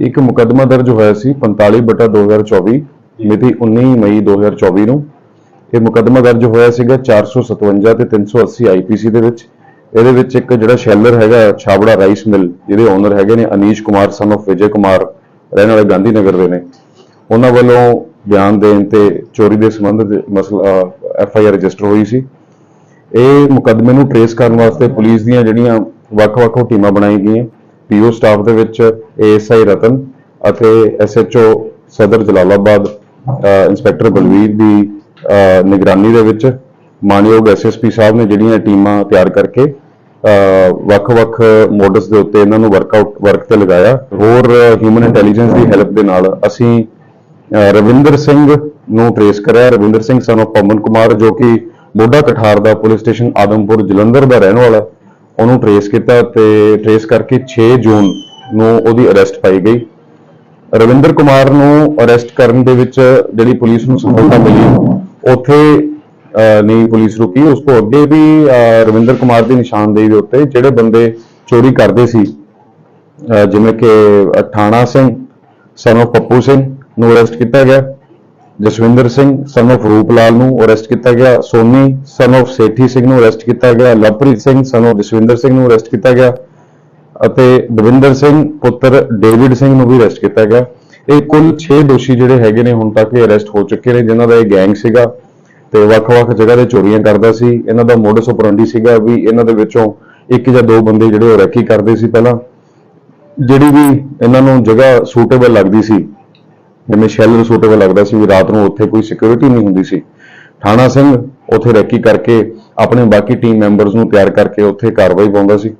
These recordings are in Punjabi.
ਇੱਕ ਮੁਕੱਦਮਾ ਦਰਜ ਹੋਇਆ ਸੀ 45 ਬਟਾ 2024 ਮਿਤੀ 19 ਮਈ 2024 ਨੂੰ। ਇਹ ਮੁਕੱਦਮਾ ਦਰਜ ਹੋਇਆ ਸੀਗਾ 457 ਤੇ 380 ਆਈਪੀਸੀ ਦੇ ਵਿੱਚ। ਇਹਦੇ ਵਿੱਚ ਇੱਕ ਜਿਹੜਾ ਸ਼ੈਲਰ ਹੈਗਾ ਛਾਬੜਾ ਰਾਈਸ ਮਿਲ ਜਿਹਦੇ ਓਨਰ ਹੈਗੇ ਨੇ ਅਨੀਸ਼ ਕੁਮਾਰ ਸਨ of ਵਿਜੇ ਕੁਮਾਰ ਰਹਿਣ ਵਾਲੇ ਗਾਂਧੀ ਨਗਰ ਦੇ ਨੇ। ਉਹਨਾਂ ਵੱਲੋਂ ਬਿਆਨ ਦੇਣ ਤੇ ਚੋਰੀ ਦੇ ਸੰਬੰਧ ਦੇ ਮਸਲਾ ਐਫ ਆਈ ਆਰ ਰਜਿਸਟਰ ਹੋਈ ਸੀ। ਇਹ ਮੁਕੱਦਮੇ ਨੂੰ ਟਰੇਸ ਕਰਨ ਵਾਸਤੇ ਪੁਲਿਸ ਦੀਆਂ ਜਿਹੜੀਆਂ ਵੱਖ-ਵੱਖ ਟੀਮਾਂ ਬਣਾਈ ਗਈਆਂ। ਪੀਓ ਸਟਾਫ ਦੇ ਵਿੱਚ ਏਐਸਆਈ ਰਤਨ ਅਤੇ ਐਸਐਚਓ ਸਦਰ ਜਲਾਲਾਬਾਦ ਇੰਸਪੈਕਟਰ ਬਲਵੀਰ ਦੀ ਨਿਗਰਾਨੀ ਦੇ ਵਿੱਚ ਮਾਨਯੋਗ ਐਸਐਸਪੀ ਸਾਹਿਬ ਨੇ ਜਿਹੜੀਆਂ ਟੀਮਾਂ ਤਿਆਰ ਕਰਕੇ ਵੱਖ-ਵੱਖ ਮੋਡਸ ਦੇ ਉੱਤੇ ਇਹਨਾਂ ਨੂੰ ਵਰਕਆਊਟ ਵਰਕ ਤੇ ਲਗਾਇਆ। ਹੋਰ ਹਿਊਮਨ ਇੰਟੈਲੀਜੈਂਸ ਦੀ ਹੈਲਪ ਦੇ ਨਾਲ ਅਸੀਂ ਰਵਿੰਦਰ ਸਿੰਘ ਨੂੰ ਟਰੇਸ ਕਰਿਆ। ਰਵਿੰਦਰ ਸਿੰਘ ਸਨ of ਪਵਨ ਕੁਮਾਰ, ਜੋ ਕਿ ਮੋਢਾ ਕਠਾਰ ਦਾ ਪੁਲਿਸ ਸਟੇਸ਼ਨ ਆਦਮਪੁਰ ਜਲੰਧਰ ਦਾ ਰਹਿਣ ਵਾਲਾ। ਉਹਨੂੰ ਟਰੇਸ ਕੀਤਾ ਤੇ ਟਰੇਸ ਕਰਕੇ 6 ਜੂਨ ਨੂੰ ਉਹਦੀ ਅਰੈਸਟ ਪਾਈ ਗਈ। ਰਵਿੰਦਰ ਕੁਮਾਰ ਨੂੰ ਅਰੈਸਟ ਕਰਨ ਦੇ ਵਿੱਚ ਜਿਹੜੀ ਪੁਲਿਸ ਨੂੰ ਸਫਲਤਾ ਮਿਲੀ, ਉੱਥੇ ਨਹੀਂ ਪੁਲਿਸ ਰੁਕੀ। ਉਸ ਤੋਂ ਅੱਗੇ ਵੀ ਰਵਿੰਦਰ ਕੁਮਾਰ ਦੀ ਨਿਸ਼ਾਨਦੇਹੀ ਦੇ ਉੱਤੇ ਜਿਹੜੇ ਬੰਦੇ ਚੋਰੀ ਕਰਦੇ ਸੀ ਜਿਵੇਂ ਕਿ ਠਾਣਾ ਸਿੰਘ, son ਪੱਪੂ ਸਿੰਘ ਨੂੰ ਅਰੈਸਟ ਕੀਤਾ ਗਿਆ। ਜਸਵਿੰਦਰ ਸਿੰਘ ਸਨ of ਰੂਪ ਲਾਲ ਨੂੰ ਅਰੈਸਟ ਕੀਤਾ ਗਿਆ, ਸੋਨੀ ਸਨ of ਸੇਠੀ ਸਿੰਘ ਨੂੰ ਅਰੈਸਟ ਕੀਤਾ ਗਿਆ, ਲਵਪ੍ਰੀਤ ਸਿੰਘ ਸਨ of ਜਸਵਿੰਦਰ ਸਿੰਘ ਨੂੰ ਅਰੈਸਟ ਕੀਤਾ ਗਿਆ ਅਤੇ ਦਵਿੰਦਰ ਸਿੰਘ ਪੁੱਤਰ ਡੇਵਿਡ ਸਿੰਘ ਨੂੰ ਵੀ ਅਰੈਸਟ ਕੀਤਾ ਗਿਆ। ਇਹ ਕੁੱਲ 6 ਦੋਸ਼ੀ ਜਿਹੜੇ ਹੈਗੇ ਨੇ ਹੁਣ ਤੱਕ ਇਹ ਅਰੈਸਟ ਹੋ ਚੁੱਕੇ ਨੇ, ਜਿਨ੍ਹਾਂ ਦਾ ਇਹ ਗੈਂਗ ਸੀਗਾ ਤੇ ਵੱਖ-ਵੱਖ ਜਗ੍ਹਾ ਤੇ ਚੋਰੀਆਂ ਕਰਦਾ ਸੀ। ਇਹਨਾਂ ਦਾ ਮੋਡਸ ਆਪਰੈਂਡੀ ਸੀਗਾ ਵੀ ਇਹਨਾਂ ਦੇ ਵਿੱਚੋਂ ਇੱਕ ਜਾਂ ਦੋ ਬੰਦੇ ਜਿਹੜੇ ਉਹ ਰੈਕੀ ਕਰਦੇ ਸੀ ਪਹਿਲਾਂ। ਜਿਹੜੀ ਵੀ ਇਹਨਾਂ ਨੂੰ ਜਗ੍ਹਾ ਸੂਟੇਬਲ ਲੱਗਦੀ ਸੀ ਜਿਵੇਂ ਸ਼ੈਲਰ ਸੂਟੇਬਲ ਲੱਗਦਾ ਸੀ ਵੀ ਰਾਤ ਨੂੰ ਉੱਥੇ ਕੋਈ ਸਿਕਿਉਰਿਟੀ ਨਹੀਂ ਹੁੰਦੀ ਸੀ। ਥਾਣਾ ਸਿੰਘ ਉੱਥੇ ਰੈਕੀ ਕਰਕੇ ਆਪਣੇ ਬਾਕੀ ਟੀਮ ਮੈਂਬਰਸ ਨੂੰ ਤਿਆਰ ਕਰਕੇ ਉੱਥੇ ਕਾਰਵਾਈ ਪਾਉਂਦਾ ਸੀ।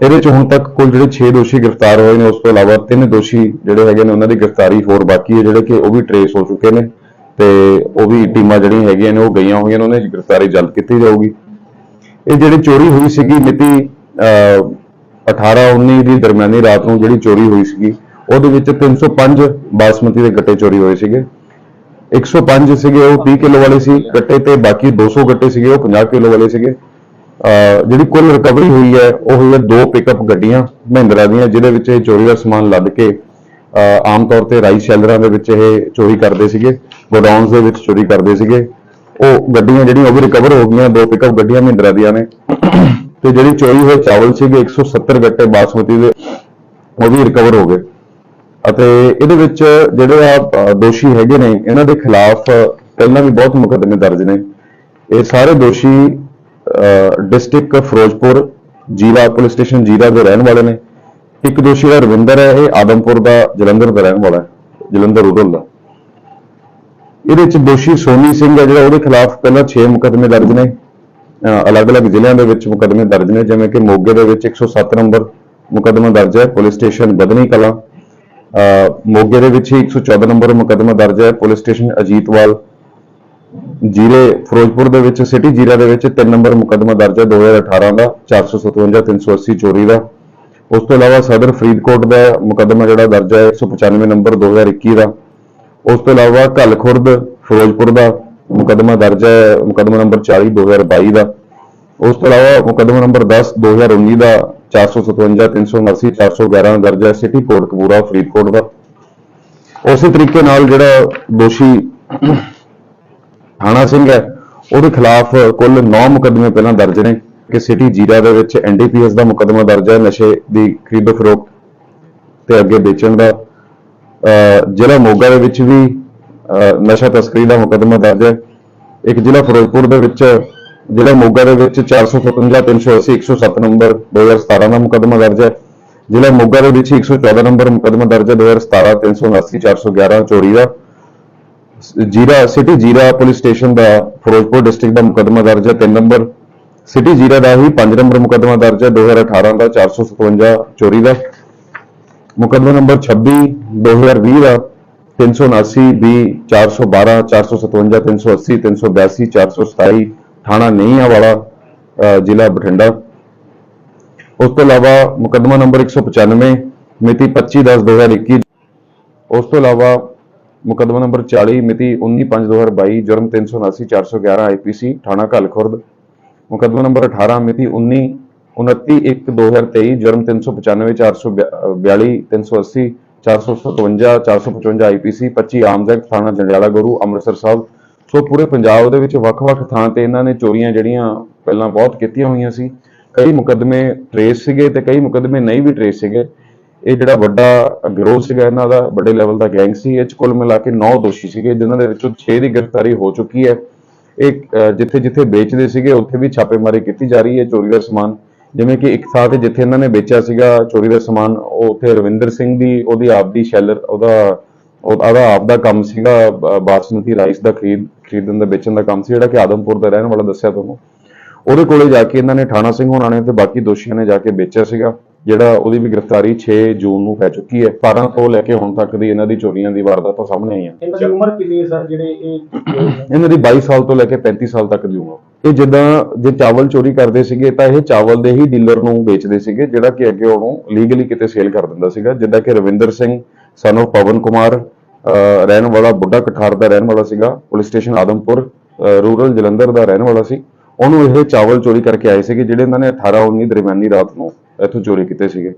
ਇਹਦੇ ਚ ਹੁਣ ਤੱਕ ਕੁੱਲ ਜਿਹੜੇ 6 ਦੋਸ਼ੀ ਗ੍ਰਿਫਤਾਰ ਹੋਏ ਨੇ, ਉਸ ਤੋਂ ਇਲਾਵਾ ਤਿੰਨ ਦੋਸ਼ੀ ਜਿਹੜੇ ਹੈਗੇ ਨੇ, ਉਹਨਾਂ ਦੀ ਗ੍ਰਿਫਤਾਰੀ ਹੋਰ ਬਾਕੀ ਹੈ, ਜਿਹੜੇ ਕਿ ਉਹ ਵੀ ਟਰੇਸ ਹੋ ਚੁੱਕੇ ਨੇ ਤੇ ਉਹ ਵੀ ਟੀਮਾਂ ਜਿਹੜੀਆਂ ਹੈਗੀਆਂ ਨੇ, ਉਹ ਗਈਆਂ ਹੋਈਆਂ ਨੇ, ਉਹਨਾਂ ਦੀ ਗ੍ਰਿਫਤਾਰੀ ਜਲਦ ਕੀਤੀ ਜਾਊਗੀ। ਇਹ ਜਿਹੜੀ ਚੋਰੀ ਹੋਈ ਸੀਗੀ ਮਿਤੀ 18 19 ਦੀ ਦਰਮਿਆਨੀ ਰਾਤ ਨੂੰ ਜਿਹੜੀ ਚੋਰੀ ਹੋਈ ਸੀਗੀ ਉਹਦੇ ਵਿੱਚ 305 ਬਾਸਮਤੀ ਦੇ ਗੱਟੇ ਚੋਰੀ ਹੋਏ ਸੀਗੇ। 105 ਸੀਗੇ ਉਹ 30 ਕਿਲੋ ਵਾਲੇ ਸੀ ਗੱਟੇ ਤੇ ਬਾਕੀ 200 ਗੱਟੇ ਸੀਗੇ, ਉਹ 50 ਕਿਲੋ ਵਾਲੇ ਸੀਗੇ। ਅਹ ਜਿਹੜੀ ਕੁੱਲ ਰਿਕਵਰੀ ਹੋਈ ਹੈ, ਉਹ ਹੋਈ ਹੈ ਦੋ ਪਿਕਅਪ ਗੱਡੀਆਂ ਮਹਿੰਦਰਾ ਦੀਆਂ, ਜਿਹਦੇ ਵਿੱਚ ਇਹ ਚੋਰੀ ਦਾ ਸਮਾਨ ਲੱਦ ਕੇ, ਅਹ ਆਮ ਤੌਰ ਤੇ ਰਾਈਸ ਸ਼ੈਲਰਾਂ ਦੇ ਵਿੱਚ ਇਹ ਚੋਰੀ ਕਰਦੇ ਸੀਗੇ, ਗੋਡਾਊਨਸ ਦੇ ਵਿੱਚ ਚੋਰੀ ਕਰਦੇ ਸੀਗੇ। ਉਹ ਗੱਡੀਆਂ ਜਿਹੜੀਆਂ, ਉਹ ਵੀ ਰਿਕਵਰ ਹੋ ਗਈਆਂ, ਦੋ ਪਿਕਅਪ ਗੱਡੀਆਂ ਮਹਿੰਦਰਾ ਦੀਆਂ ਨੇ। ਤੇ ਜਿਹੜੀ ਚੋਰੀ ਹੋਏ ਚਾਵਲ ਸੀਗੇ 170 ਗੱਟੇ ਬਾਸਮਤੀ ਦੇ, ਉਹ ਵੀ ਰਿਕਵਰ ਹੋ ਗਏ। ਅਤੇ ਇਹਦੇ ਵਿੱਚ ਜਿਹੜੇ ਆ ਦੋਸ਼ੀ ਹੈਗੇ ਨੇ, ਇਹਨਾਂ ਦੇ ਖਿਲਾਫ ਪਹਿਲਾਂ ਵੀ ਬਹੁਤ ਮੁਕੱਦਮੇ ਦਰਜ ਨੇ। ਇਹ ਸਾਰੇ ਦੋਸ਼ੀ ਡਿਸਟ੍ਰਿਕਟ ਫਿਰੋਜ਼ਪੁਰ ਜੀਰਾ ਪੁਲਿਸ ਸਟੇਸ਼ਨ ਜੀਰਾ ਦੇ ਰਹਿਣ ਵਾਲੇ ਨੇ। ਇੱਕ ਦੋਸ਼ੀ ਦਾ ਰਵਿੰਦਰ ਹੈ, ਇਹ ਆਦਮਪੁਰ ਦਾ ਜਲੰਧਰ ਦਾ ਰਹਿਣ ਵਾਲਾ ਹੈ, ਜਲੰਧਰ ਰੂਰਲ ਦਾ। ਇਹਦੇ ਵਿੱਚ ਦੋਸ਼ੀ ਸੋਨੀ ਸਿੰਘ ਹੈ, ਜਿਹੜਾ ਉਹਦੇ ਖਿਲਾਫ ਪਹਿਲਾਂ 6 ਮੁਕੱਦਮੇ ਦਰਜ ਨੇ। ਅਲੱਗ-ਅਲੱਗ ਜ਼ਿਲ੍ਹਿਆਂ ਦੇ ਵਿੱਚ ਮੁਕੱਦਮੇ ਦਰਜ ਨੇ, ਜਿਵੇਂ ਕਿ ਮੋਗੇ ਦੇ ਵਿੱਚ 107 ਨੰਬਰ ਮੁਕੱਦਮਾ ਦਰਜ ਹੈ, ਪੁਲਿਸ ਸਟੇਸ਼ਨ ਬਦਨੀ ਕਲਾਂ ਮੋਗੇ ਦੇ ਵਿੱਚ ਹੀ 114 ਨੰਬਰ ਮੁਕੱਦਮਾ ਦਰਜ ਹੈ। ਪੁਲਿਸ ਸਟੇਸ਼ਨ ਅਜੀਤਵਾਲ ਜੀਰੇ ਫਿਰੋਜ਼ਪੁਰ ਦੇ ਵਿੱਚ, ਸਿਟੀ ਜੀਰਾ ਦੇ ਵਿੱਚ 3 ਨੰਬਰ ਮੁਕੱਦਮਾ ਦਰਜ ਹੈ 2018 ਦਾ 457 380 ਚੋਰੀ ਦਾ। ਉਸ ਤੋਂ ਇਲਾਵਾ ਸਦਰ ਫਰੀਦਕੋਟ ਦਾ ਮੁਕੱਦਮਾ ਜਿਹੜਾ ਦਰਜ ਹੈ 195 ਨੰਬਰ 2021 ਦਾ। ਉਸ ਤੋਂ ਇਲਾਵਾ ਘੱਲ ਖੁਰਦ ਫਿਰੋਜ਼ਪੁਰ ਦਾ ਮੁਕੱਦਮਾ ਦਰਜ ਹੈ, ਮੁਕੱਦਮਾ ਨੰਬਰ 40 2022 ਦਾ। ਉਸ ਤੋਂ ਇਲਾਵਾ ਮੁਕੱਦਮਾ ਨੰਬਰ 10 2019 ਦਾ 457 379 411 ਦਰਜ ਹੈ ਸਿਟੀ ਕੋਟਕਪੂਰਾ ਫਰੀਦਕੋਟ ਦਾ। ਉਸੇ ਤਰੀਕੇ ਨਾਲ ਜਿਹੜਾ ਦੋਸ਼ੀ ਥਾਣਾ ਸਿੰਘ ਹੈ, ਉਹਦੇ ਖਿਲਾਫ ਕੁੱਲ 9 ਮੁਕੱਦਮੇ ਪਹਿਲਾਂ ਦਰਜ ਨੇ ਕਿ ਸਿਟੀ ਜੀਰਾ ਦੇ ਵਿੱਚ ਐਨਡੀਪੀਐਸ ਦਾ ਮੁਕੱਦਮਾ ਦਰਜ ਹੈ, ਨਸ਼ੇ ਦੀ ਖਰੀਦੋ ਫਰੋਖਤ ਤੇ ਅੱਗੇ ਵੇਚਣ ਦਾ। ਜ਼ਿਲ੍ਹਾ ਮੋਗਾ ਦੇ ਵਿੱਚ ਵੀ ਨਸ਼ਾ ਤਸਕਰੀ ਦਾ ਮੁਕੱਦਮਾ ਦਰਜ ਹੈ। ਇੱਕ ਜ਼ਿਲ੍ਹਾ ਫਿਰੋਜ਼ਪੁਰ ਦੇ ਵਿੱਚ ਜ਼ਿਲ੍ਹਾ ਮੋਗਾ ਦੇ ਵਿੱਚ 457 380 107 ਨੰਬਰ 2017 ਦਾ ਮੁਕੱਦਮਾ ਦਰਜ ਹੈ। ਜ਼ਿਲ੍ਹਾ ਮੋਗਾ ਦੇ ਵਿੱਚ 114 ਨੰਬਰ ਮੁਕੱਦਮਾ ਦਰਜ ਹੈ 2017 379 411 ਚੋਰੀ ਦਾ। Zira, city Zira police station ਦਾ, ਫਿਰੋਜ਼ਪੁਰ ਡਿਸਟ੍ਰਿਕਟ ਦਾ ਮੁਕੱਦਮਾ ਦਰਜ ਹੈ 3 ਨੰਬਰ। ਸਿਟੀ ਜੀਰਾ ਦਾ ਹੀ 5 ਨੰਬਰ ਮੁਕੱਦਮਾ ਦਰਜ ਹੈ 2018 ਦਾ 457 ਚੋਰੀ ਦਾ। ਮੁਕੱਦਮਾ ਨੰਬਰ 26 2020 ਦਾ 379 ਬੀ 412 457 380 382 427 ਥਾਣਾ ਨਈਆਂ ਵਾਲਾ, ਅਹ, ਜ਼ਿਲ੍ਹਾ ਬਠਿੰਡਾ। ਉਸ ਤੋਂ ਇਲਾਵਾ ਮੁਕੱਦਮਾ ਨੰਬਰ 195 ਮਿਤੀ 25 10 2021 ਉਸ ਤੋਂ ਇਲਾਵਾ ਮੁਕੱਦਮਾ ਨੰਬਰ 40 ਮਿਤੀ 19 5 2022 ਜੁਰਮ 379 411 ਆਈਪੀਸੀ ਥਾਣਾ ਘੱਲ ਖੁਰਦ ਮੁਕੱਦਮਾ ਨੰਬਰ 18 ਮਿਤੀ 19 29/1/2023 ਜਰਮ 395 442 380 457 455 ਆਈਪੀਸੀ 25 ਆਰਮਜ਼ ਐਕਟ ਥਾਣਾ ਜੰਡਿਆਲਾ ਗੁਰੂ, ਅੰਮ੍ਰਿਤਸਰ ਸਾਹਿਬ। ਸੋ ਪੂਰੇ ਪੰਜਾਬ ਦੇ ਵਿੱਚ ਵੱਖ-ਵੱਖ ਥਾਂ ਤੇ ਇਹਨਾਂ ਨੇ ਚੋਰੀਆਂ ਜਿਹੜੀਆਂ ਪਹਿਲਾਂ ਬਹੁਤ ਕੀਤੀਆਂ ਹੋਈਆਂ ਸੀ। ਕਈ ਮੁਕੱਦਮੇ ਟਰੇਸ ਸੀਗੇ ਤੇ ਕਈ ਮੁਕੱਦਮੇ ਨਹੀਂ ਵੀ ਟਰੇਸ ਸੀਗੇ। ਇਹ ਜਿਹੜਾ ਵੱਡਾ ਗਿਰੋਹ ਸੀਗਾ ਇਹਨਾਂ ਦਾ, ਵੱਡੇ ਲੈਵਲ ਦਾ ਗੈਂਗ ਸੀ। ਇਹ 'ਚ ਕੁੱਲ ਮਿਲਾ ਕੇ 9 ਦੋਸ਼ੀ ਸੀਗੇ, ਜਿਨ੍ਹਾਂ ਦੇ ਵਿੱਚੋਂ 6 ਦੀ ਗ੍ਰਿਫਤਾਰੀ ਹੋ ਚੁੱਕੀ ਹੈ। ਇਹ ਜਿੱਥੇ ਜਿੱਥੇ ਵੇਚਦੇ ਸੀਗੇ, ਉੱਥੇ ਵੀ ਛਾਪੇਮਾਰੀ ਕੀਤੀ ਜਾ ਰਹੀ ਹੈ ਚੋਰੀ ਦਾ ਸਮਾਨ। ਜਿਵੇਂ ਕਿ ਇੱਕ ਥਾਂ ਤੇ ਜਿੱਥੇ ਇਹਨਾਂ ਨੇ ਵੇਚਿਆ ਸੀਗਾ ਚੋਰੀ ਦਾ ਸਮਾਨ, ਉਹ ਉੱਥੇ ਰਵਿੰਦਰ ਸਿੰਘ ਦੀ, ਉਹਦੀ ਆਪਦੀ ਸ਼ੈਲਰ ਉਹਦਾ ਉਹਦਾ ਆਪਦਾ ਕੰਮ ਸੀਗਾ ਬਾਸਮਤੀ ਰਾਈਸ ਦਾ ਖਰੀਦ। ਖਰੀਦਣ ਦਾ ਵੇਚਣ ਦਾ ਕੰਮ ਸੀ ਜਿਹੜਾ ਕਿ ਆਦਮਪੁਰ ਦਾ ਰਹਿਣ ਵਾਲਾ ਦੱਸਿਆ ਤੁਹਾਨੂੰ। ਉਹਦੇ ਕੋਲੇ ਜਾ ਕੇ ਇਹਨਾਂ ਨੇ ਠਾਣਾ ਸਿੰਘ ਹੋਣਾ ਨੇ ਤੇ ਬਾਕੀ ਦੋਸ਼ੀਆਂ ਨੇ ਜਾ ਕੇ ਵੇਚਿਆ ਸੀਗਾ ਜਿਹੜਾ ਉਹਦੀ ਵੀ ਗ੍ਰਿਫਤਾਰੀ 6 ਜੂਨ ਨੂੰ ਪੈ ਚੁੱਕੀ ਹੈ। 12 ਤੋਂ ਲੈ ਕੇ ਹੁਣ ਤੱਕ ਦੀ ਇਹਨਾਂ ਦੀ ਚੋਰੀਆਂ ਦੀ ਵਾਰਦਾਤਾਂ ਸਾਹਮਣੇ ਆਈਆਂ ਇਹਨਾਂ ਦੀ ਉਮਰ ਕਿੰਨੀ ਹੈ ਸਰ ਜਿਹੜੇ ਇਹ ਇਹਨਾਂ ਦੀ 22 ਸਾਲ ਤੋਂ ਲੈ ਕੇ 35 ਸਾਲ ਤੱਕ ਦੀ ਉਮਰ। ਇਹ ਜਿੱਦਾਂ ਜੇ ਚਾਵਲ ਚੋਰੀ ਕਰਦੇ ਸੀਗੇ ਤਾਂ ਇਹ ਚਾਵਲ ਦੇ ਹੀ ਡੀਲਰ ਨੂੰ ਵੇਚਦੇ ਸੀਗੇ ਜਿਹੜਾ ਕਿ ਅੱਗੇ ਉਹਨੂੰ ਲੀਗਲੀ ਕਿਤੇ ਸੇਲ ਕਰ ਦਿੰਦਾ ਸੀਗਾ ਜਿੱਦਾਂ ਕਿ ਰਵਿੰਦਰ ਸਿੰਘ of ਪਵਨ ਕੁਮਾਰ ਰਹਿਣ ਵਾਲਾ ਬੁੱਢਾ ਕਠਾਰ ਦਾ ਰਹਿਣ ਵਾਲਾ ਸੀਗਾ police station Adampur rural Jalandhar ਦਾ ਰਹਿਣ ਵਾਲਾ ਸੀ। ਉਹਨੂੰ ਇਹ ਚਾਵਲ ਚੋਰੀ ਕਰਕੇ ਆਏ ਸੀਗੇ, ਜਿਹੜੇ ਇਹਨਾਂ ਨੇ 18 19 ਦਰਮਿਆਨੀ ਰਾਤ ਨੂੰ ਇੱਥੋਂ ਚੋਰੀ ਕੀਤੇ ਸੀਗੇ।